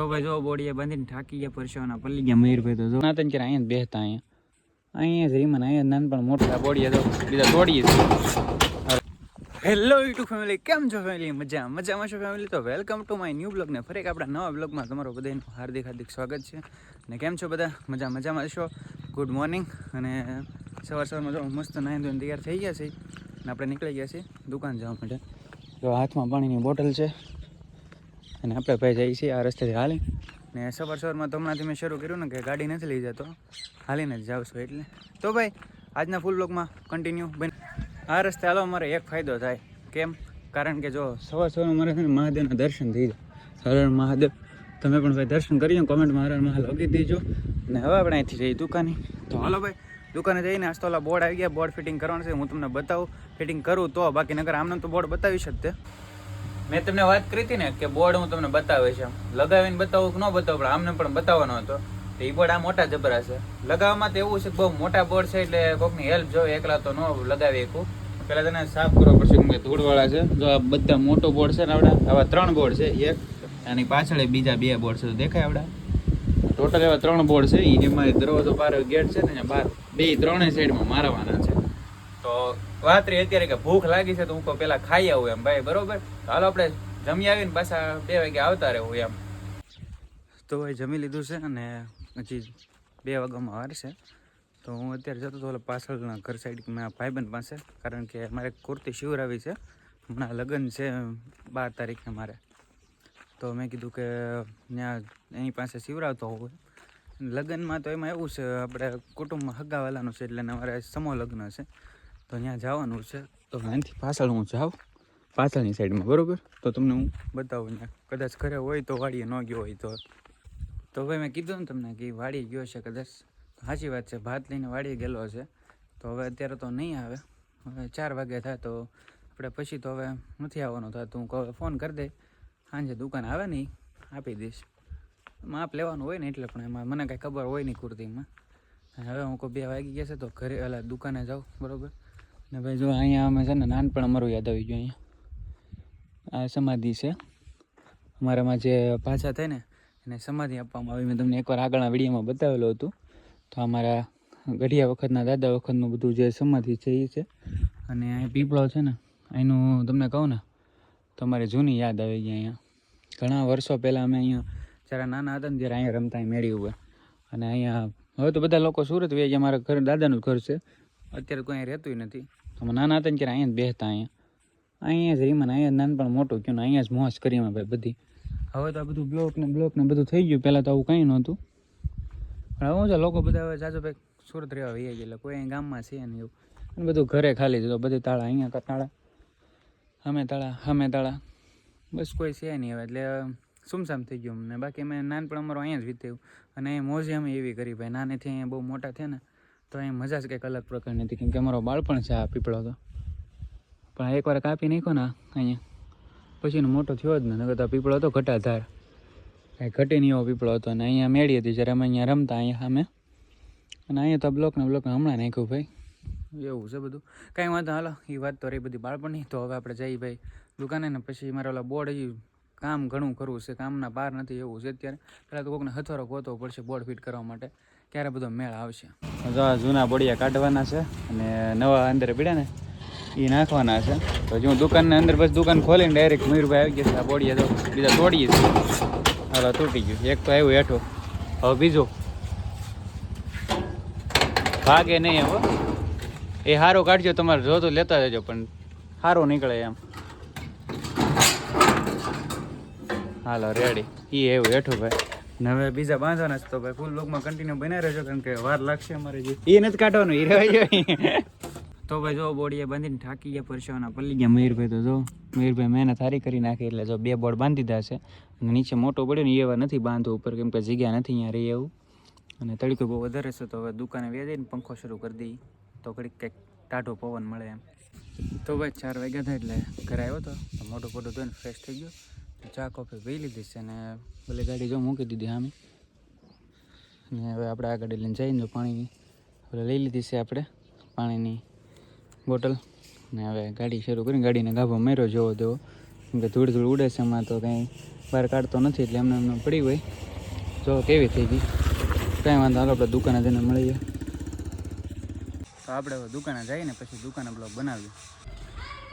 તો ભાઈ જો બોડીએ બાંધીને થાકી ગયા પરસેવાના પલ્લી ગયા મયુરભાઈ તો જો. નાતન કે અહીંયા બેહતા બેસતા અહીંયા? અહીંયા જ રીમન અહીંયા નાનપણ મોટા બોડીએ તો બીજા તોડીએ હેલો યુટ્યુબ ફેમિલી કેમ છો ફેમિલી મજા મજામાં છો ફેમિલી તો welcome to my new blog ને ફરી આપણા નવા બ્લોગમાં તમારું બધાનું હાર્દિક હાર્દિક સ્વાગત છે. અને કેમ છો બધા? મજા મજામાં છો? ગુડ મોર્નિંગ અને સવાર સવારમાં જો મસ્ત નાહી ધોઈને તૈયાર થઈ ગયા છે અને આપણે નીકળી ગયા છીએ દુકાન જવા માટે. જો હાથમાં પાણીની બોટલ છે. અને આપણે ભાઈ જઈએ છીએ આ રસ્તેથી હાલી. ને સવાર સવારમાં તો હમણાંથી મેં શરૂ કર્યું ને કે ગાડી નથી લઈ જતો. હાલીને જ જાઉં છું એટલે. તો ભાઈ, આજના ફૂલ લોકમાં કન્ટિન્યુ બને આ રસ્તે હાલો અમારે એક ફાયદો થાય. કેમ? કારણ કે જો સવાર સવારમાં અમારે છે ને મહાદેવના દર્શન થઈ જાય. હરણ મહાદેવ. તમે પણ ભાઈ દર્શન કરી કોમેન્ટમાં હરણ મહાલ લખી દેજો. અને હવે આપણે અહીંથી જઈએ દુકાને. તો હાલો ભાઈ, દુકાને જઈને ઓલા બોર્ડ આવી ગયા. બોર્ડ ફિટિંગ કરવાનું છે, હું તમને બતાવું. ફિટિંગ કરું તો બાકી નગર આમને તો બોર્ડ બતાવી શકતે મેં તમને વાત કરી હતી ને કે બોર્ડ હું તમને બતાવે છે લગાવીને બતાવું કે ન બતાવું, પણ આમને પણ બતાવવાનો હતો. તો એ બોર્ડ આ મોટા જબરા છે. લગાવવામાં તો એવું છે કે બહુ મોટા બોર્ડ છે એટલે કોકની હેલ્પ જોઈએ એકલા તો ન લગાવી શકું. પહેલાં તેને સાફ કરવો પડશે કેમ કે ધૂળવાળા છે. જો આ બધા મોટો બોર્ડ છે ને આવડા, આવા ત્રણ બોર્ડ છે, એક આની પાછળ બીજા બે બોર્ડ છે. દેખાય આવડા. ટોટલ એવા ત્રણ બોર્ડ છે. એમાં દરવાજો બાર ગેટ છે ને બહાર બે ત્રણેય સાઈડમાં મારવાના છે. તો વાત રહી અત્યારે કે ભૂખ લાગી છે તો હું પેલા ખાઈ આવું એમ ભાઈ, બરોબર? હાલો આપણે જમી આવીને પાછા બે વાગે આવતા રહેવું એમ. તો ભાઈ જમી લીધું છે અને હજી બે વાગ્યામાં વાર છે. તો હું અત્યારે જતો હતો પાછળના ઘર સાઈડ મારા ભાઈબંધ પાસે, કારણ કે મારે કુર્તી શિવરાવી છે. હમણાં લગ્ન છે બાર તારીખે મારે. તો મેં કીધું કે ત્યાં એની પાસે શિવરાવતો હોય લગ્નમાં તો એમાં એવું છે, આપણે કુટુંબમાં હગાવાલાનું છે એટલે મારે સમૂહ લગ્ન છે. તો ત્યાં જવાનું છે. તો અહીંથી પાછળ હું જાઉં, પાછળની સાઈડમાં, બરાબર? તો તમને હું બતાવું ત્યાં કદાચ ઘરે હોય તો વાડીએ ન ગયો હોય તો. તો ભાઈ મેં કીધું ને તમને કે વાડી ગયો છે કદાચ. સાચી વાત છે, ભાત લઈને વાડીએ ગયેલો છે. તો હવે અત્યારે તો નહીં આવે. હવે ચાર વાગે થાય તો આપણે પછી તો હવે નથી આવવાનું થતું હું કહું હવે ફોન કરી દે. સાંજે દુકાન આવે નહીં, આપી દઈશ. માપ લેવાનું હોય ને એટલે પણ એમાં મને કાંઈ ખબર હોય નહીં કુર્તીમાં. હવે હું કોઈ બે વાગી ગયા છે તો ઘરે એટલે દુકાને જાઉં, બરોબર? ને ભાઈ જો અહીંયા અમે છે ને નાનપણ અમારું યાદ આવી ગયું અહીંયા. આ સમાધિ છે. અમારામાં જે પાછા થાય ને, એને સમાધિ આપવામાં આવી. મેં તમને એકવાર આગળના વિડીયોમાં બતાવેલું હતું. તો અમારા ઘડિયા વખતના, દાદા વખતનું બધું જે સમાધિ છે એ છે. અને અહીં પીપળો છે ને અહીંનું તમને કહું ને તો અમારે જૂની યાદ આવી ગઈ અહીંયા. ઘણા વર્ષો પહેલાં અમે અહીંયા, જ્યારે નાના હતા ને, ત્યારે અહીંયા રમતા મેળી ઉપર અને અહીંયા, હવે તો બધા લોકો સુરત વહી ગયા મારા ઘર, દાદાનું ઘર છે. અત્યારે કોઈ અહીંયા રહેતું નથી. અમે નાના હતા ને ત્યારે અહીંયા જ બેસતા અહીંયા. અહીંયા જ રીમાને, અહીંયા નાનપણ મોટું ગયું ને અહીંયા જ મોજ કરી અમે ભાઈ બધી. હવે તો આ બધું બ્લોક ને બ્લોક ને બધું થઈ ગયું. પહેલાં તો આવું કંઈ નહોતું. પણ હવે છે, લોકો બધા હવે જાજો ભાઈ સુરત રહેવા વહી ગયા કોઈ અહીં ગામમાં છે ને એવું. અને બધું ઘરે ખાલી જતો બધે તાળા અહીંયા તાળા? અમે તાળા અમે તાળા. બસ કોઈ છે નહીં હવે. એટલે સુમસામ થઈ ગયું અમને. બાકી અમે નાનપણ અમારું અહીંયા જ વીત્યું અને અહીંયા મોજે અમે એવી કરી. ભાઈ નાનેથી અહીંયા બહુ મોટા થયા ને તો અહીં મજા જ કંઈક અલગ પ્રકારની હતી, કેમ કે અમારો બાળપણ છે આ પીપળો તો. પણ એકવાર કાપી નાખ્યો ને અહીંયા. પછી મોટો થયો જ ને, નકર તો પીપળો હતો ઘટાધાર. કાંઈ ઘટી નહીં એવો પીપળો હતો અને અહીંયા મેળી હતી, જ્યારે અમે અહીંયા રમતા, અહીંયા અમે અને અહીંયા તો બ્લોકને બ્લોકને બ્લોક હમણાં નાખ્યું ભાઈ. એવું છે બધું. કાંઈ વાંધો હાલો, એ વાત તો રહી બધી બાળપણની. તો હવે આપણે જઈએ ભાઈ દુકાને ને, પછી મારે ઓલા બોર્ડ હજી કામ ઘણું કરવું છે, કામના પાર નથી, એવું છે અત્યારે. પહેલાં તો કોકને હથોરો ગોતવો પડશે બોર્ડ ફિટ કરવા માટે. ક્યારે બધો મેળ આવશે? જો જૂના બોડિયા કાઢવાના છે અને નવા અંદર પીડ્યા ને એ નાખવાના છે. તો જો દુકાનની અંદર બસ દુકાન ખોલીને ડાયરેક્ટ મયુરભાઈ આવી ગયા છે. આ બોડિયા તો બીજા તોડીએ છીએ હાલો તૂટી ગયું. એક તો આવ્યું હેઠું. હવે બીજો. ભાગે નહીં હવે એ સારું કાઢજો, તમારે જો તો લેતા જજો, પણ સારું નીકળે એમ. હાલો રેડી એ એવું હેઠું ભાઈ. ને હવે બીજા બાંધવાના છે તો ભાઈ ફૂલ લોકમાં કન્ટિન્યુ બનાવી રહેજો કારણ કે વાર લાગશે અમારે જે. એ નથી કાઢવાનું એ રહેવા તો ભાઈ જો બોડીએ બાંધીને થાકી ગયા પરસેવાના પલ્લી ગયા મયુરભાઈ તો જો. મયુરભાઈ મહેનત સારી કરી નાખી એટલે જો બે બોર્ડ બાંધી દીધા છે. અને નીચે મોટો પડ્યો ને એ એવા નથી બાંધો ઉપર, કેમ કે જગ્યા નથી અહીંયા રહી એવું. અને તડકો બહુ વધારે છે તો હવે દુકાને વેચીને પંખો શરૂ કરી દઈ તો ઘડીક કંઈક ટાઢો પવન મળે એમ. તો ભાઈ ચાર વાગ્યા થાય એટલે ઘરે આવ્યો હતો મોટો પોટું ધોઈને ફ્રેશ થઈ ગયો. ચા કોફી પી લીધી છે અને ભલે ગાડી જો મૂકી દીધી સામે. અને હવે આપણે આ ગાડી લઈને જઈને પાણીની હવે લઈ લીધી છે આપણે પાણીની બોટલ. ને હવે ગાડી શરૂ કરીને ગાડીને ગાભો મેરો જોવો તેવો કેમ કે ધૂળ ધૂળ ઉડે છે, એમાં તો કંઈ બહાર કાઢતો નથી એટલે એમને એમને પડી હોય. જો કેવી થઈ ગઈ. કાંઈ વાંધો હાલો આપણે દુકાને જઈને મળીએ. તો આપણે દુકાને જઈને પછી દુકાને બ્લોગ બનાવીએ.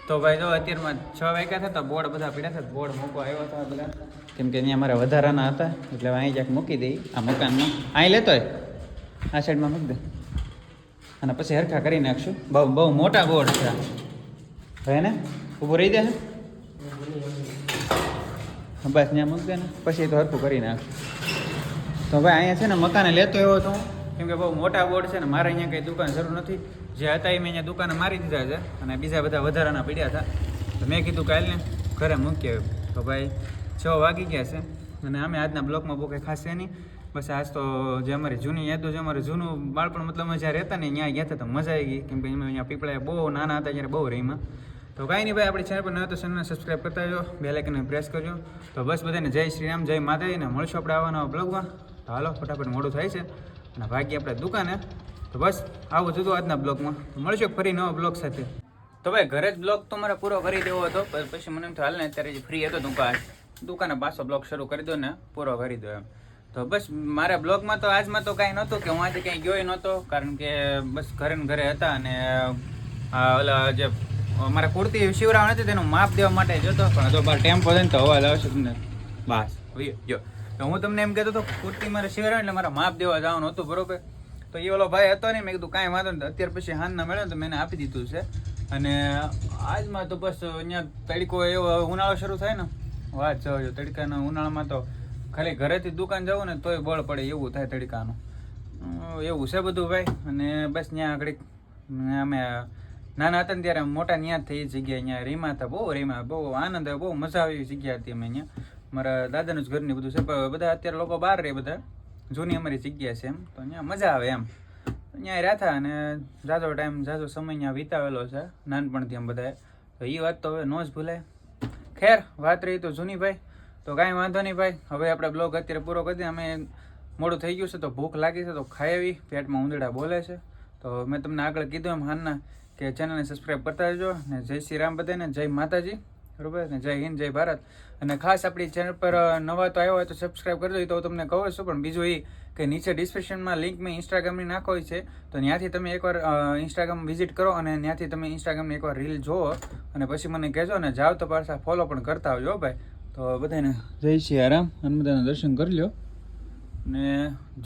તો ભાઈ જો અત્યારમાં છ વાગ્યા થયા તો બોર્ડ બધા પીડા છે બોર્ડ મૂકો આવ્યો હતા બધા. કેમ કે અહીંયા અમારા વધારાના હતા, એટલે અહીં ક્યાંક મૂકી દઈ. આ મકાનમાં. અહીં લેતો હોય. આ સાઈડમાં મૂકી દે. અને પછી હરખા કરી નાખશું. બહુ બહુ મોટા બોર્ડ છે ભાઈ ને? ઊભું રહી જાય બસ, ત્યાં મૂકી દે ને. પછી તો હરખું કરી નાખશું. તો ભાઈ અહીંયા છે ને મકાને લેતો એવો તો હું. કેમ કે બહુ મોટા બોર્ડ છે ને, મારે અહીંયા કંઈ દુકાન જરૂર નથી. જે હતા એ મેં અહીંયા દુકાને મારી દીધા છે અને બીજા બધા વધારાના પડ્યા હતા. તો મેં કીધું કાલે ને ઘરે મૂકીએ. તો ભાઈ છ વાગી ગયા છે અને અમે આજના બ્લોકમાં બહુ કંઈ ખાસ નહીં. બસ આજ તો જે અમારી જૂની યાદો છે, અમારું જૂનું બાળપણ મતલબ અમે જ્યારે રહેતા ને, ત્યાં ગયા હતા તો મજા આવી ગઈ. કેમ કે એમાં અહીંયા પીપળા બહુ નાના હતા જ્યારે બહુ રહીમાં તો કાંઈ નહીં ભાઈ, આપણી ચેનલ પર નવા તો ચેનલને સબસ્ક્રાઈબ કરતા જાઓ બે લાઇકને પ્રેસ કરજો. તો બસ બધાને જય શ્રી રામ, જય માતાજી ને મળશું આપણે આવવાના બ્લોગમાં. હાલો, ફટાફટ મોડું થાય છે. અને ભાગીએ આપણે દુકાને. તો બસ, આવું જુદું આજના બ્લોગમાં. મળશું ફરી નવા બ્લોગ સાથે. તો ભાઈ, ઘરે જ બ્લોગ તો મારે પૂરો કરી દેવો હતો પછી મને એમ થયું હાલ ને અત્યારે જે ફ્રી હતો દુકાન દુકાને પાછો બ્લોગ શરૂ કરી દો ને, પૂરો કરી દો એમ. તો બસ, મારા બ્લોગમાં તો આજમાં તો કાંઈ નહોતું કે હું આજે ક્યાંય ગયો નહોતો, કારણ કે બસ ઘરે ને ઘરે હતા અને ઓલા જે મારા કુર્તી શિવરાવ નથી, તેનું માપ દેવા માટે જતો પણ જો બાર ટેમ્પો છે ને, તો હવા લાવશે તમને. બસ જો. તો હું તમને એમ કહેતો હતો કુર્તી મારે શિવરાવ એટલે મારા માપ દેવા જવાનું હતું, બરોબર? તો એ ઓલો ભાઈ હતો ને, મેં કીધું કાંઈ વાંધો નહીં અત્યાર પછી હાનના મળ્યો તો મેં આપી દીધું છે. અને આજમાં તો બસ અહીંયા તડકો એવો ઉનાળો શરૂ થાય ને, વાત જો તડકાના ઉનાળામાં તો ખાલી ઘરેથી દુકાન જવું ને તોય બળ પડે એવું થાય તડકાનું. એવું છે બધું ભાઈ. અને બસ ત્યાં આગળ અમે નાના હતા ને ત્યારે મોટા ત્યાં થઈ જગ્યા અહીંયા રીમા હતા, બહુ રીમા, બહુ આનંદ, બહુ મજા આવી જગ્યા હતી અમે અહીંયા મારા દાદાનું જ ઘરની બધું છે બધા અત્યારે લોકો બહાર રહે બધા. જૂની અમારી જગ્યા છે એમ. તો અહીંયા મજા આવે એમ. અહીંયા રહેતા અને જાજો ટાઈમ જાજો સમય અહીંયા વિતાવેલો છે, નાનપણથી એમ બધાએ. તો એ વાત તો હવે ન જ ભૂલાય. ખેર, વાત રહી તો જૂની ભાઈ. તો કાંઈ વાંધો નહીં ભાઈ. હવે આપણે બ્લોગ અત્યારે પૂરો કરી દઈએ અમે મોડું થઈ ગયું છે તો ભૂખ લાગી છે તો ખાઈ આવી. પેટમાં ઉંદરડા બોલે છે. તો મેં તમને આગળ કીધું એમ હાનના કે ચેનલને સબસ્ક્રાઈબ કરતા રહેજો ને જય શ્રી રામ બધાને, જય માતાજી. બરોબર? ને જય હિન્દ, જય ભારત. અને ખાસ આપણી ચેનલ પર નવા તો આવ્યો હોય તો સબસ્ક્રાઈબ કરજો એ તો તમને કહું છું, પણ બીજું એ કે નીચે ડિસ્ક્રિપ્શનમાં લિંક મેં ઇન્સ્ટાગ્રામની નાખો છે, તો ત્યાંથી તમે એકવાર ઇન્સ્ટાગ્રામ વિઝિટ કરો અને ત્યાંથી તમે ઇન્સ્ટાગ્રામની એકવાર રીલ જુઓ અને પછી મને કહેજો અને જાઓ તો પાછા ફોલો પણ કરતા આવજો ભાઈ. તો બધાને જય શ્રી આરામ હનુમદાના દર્શન કરી લ્યો. ને